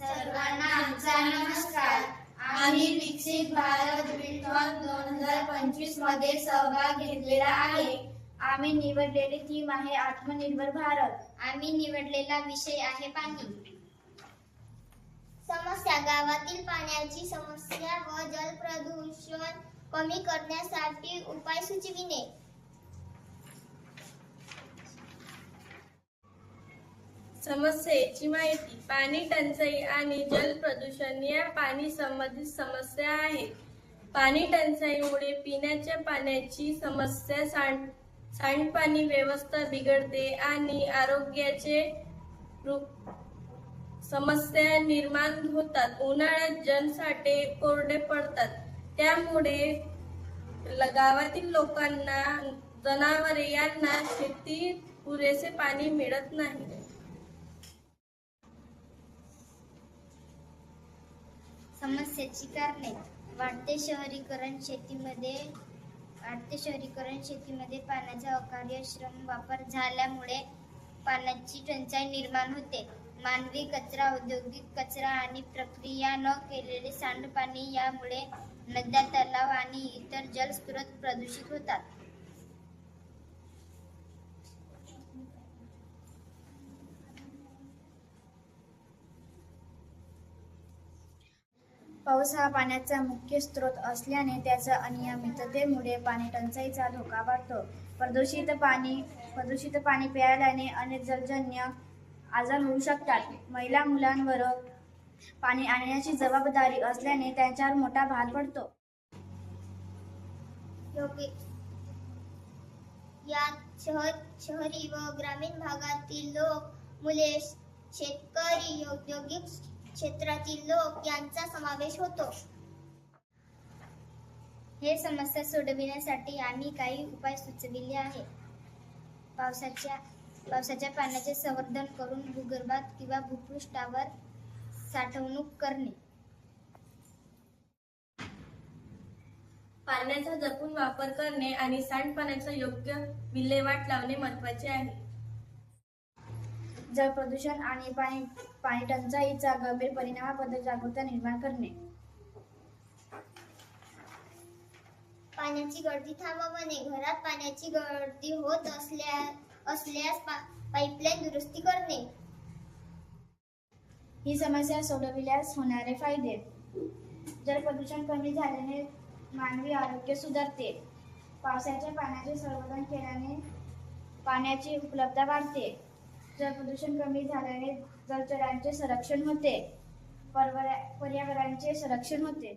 सर्वांना आमचा नमस्कार. आम्ही विकसित भारत विल्टॉन दोन हजार पंचवीसमध्ये सहभाग घेतलेला आहे. आम्ही निवडलेली थीम आहे आत्मनिर्भर भारत. आम्ही निवडलेला विषय आहे पाणी. समस्या गावातील पाण्याची समस्या व जल प्रदूषण कमी करण्यासाठी उपाय सुचविणे समस्येची माहिती पाणी टंचाई आणि जल प्रदूषण या पाणी संबंधित समस्या आहेत. पाणी टंचाईमुळे पिण्याच्या पाण्याची समस्या सांड सांडपाणी व्यवस्था बिघडते आणि आरोग्याचे समस्या निर्माण होतात. उन्हाळ्यात जनसाठे कोरडे पडतात. त्यामुळे गावातील लोकांना जनावरे यांना शेती पुरेसे पाणी मिळत नाही. समस्येची कारणे. वाढते शहरीकरण शेतीमध्ये वाढते शहरीकरण शेतीमध्ये पाण्याचा अकार्य श्रम वापर झाल्यामुळे पाण्याची टंचाई निर्माण होते. मानवी कचरा औद्योगिक कचरा आणि प्रक्रिया न केलेले सांडपाणी यामुळे नद्या तलाव आणि इतर जलस्रोत प्रदूषित होतात. पाऊस हा पाण्याचा मुख्य स्रोत असल्याने त्याच्या अनियमिततेमुळे पाणी टंचाईचा धोका वाढतो. प्रदूषित पाणी प्रदूषित पाणी प्यायल्याने अनेक जलजन्य आजार होऊ शकतात. महिला मुलांवर पाणी आणण्याची जबाबदारी असल्याने त्यांच्यावर मोठा भार पडतो. यात शहर शहरी व ग्रामीण भागातील लोक मुले शेतकरी औद्योगिक क्षेत्रातील लोक यांचा समावेश होतो. हे समस्या सोडविण्यासाठी आम्ही काही उपाय सुचविले आहेत. पावसाच्या पावसाच्या पाण्याचे संवर्धन करून भूगर्भात किंवा भूपृष्ठावर साठवणूक करणे. पाण्याचा जपून वापर करणे आणि सांडपाण्याचा योग्य विल्हेवाट लावणे महत्त्वाचे आहे. जल प्रदूषण आणि पाणी पाणी टंचाईचा गंभीर परिणामाबद्दल जागरूकता निर्माण करणे. पाण्याची गळती थांबवणे. घरात पाण्याची गळती होत असल्या असल्यास पाईपलाईन दुरुस्ती करणे. ही समस्या सोडविल्यास होणारे फायदे. जल प्रदूषण कमी झाल्याने मानवी आरोग्य सुधारते. पावसाच्या पाण्याचे संवर्धन केल्याने पाण्याची उपलब्धता वाढते. जल प्रदूषण कमी झाल्याने जलचरांचे संरक्षण होते पर्यावरणाचे संरक्षण होते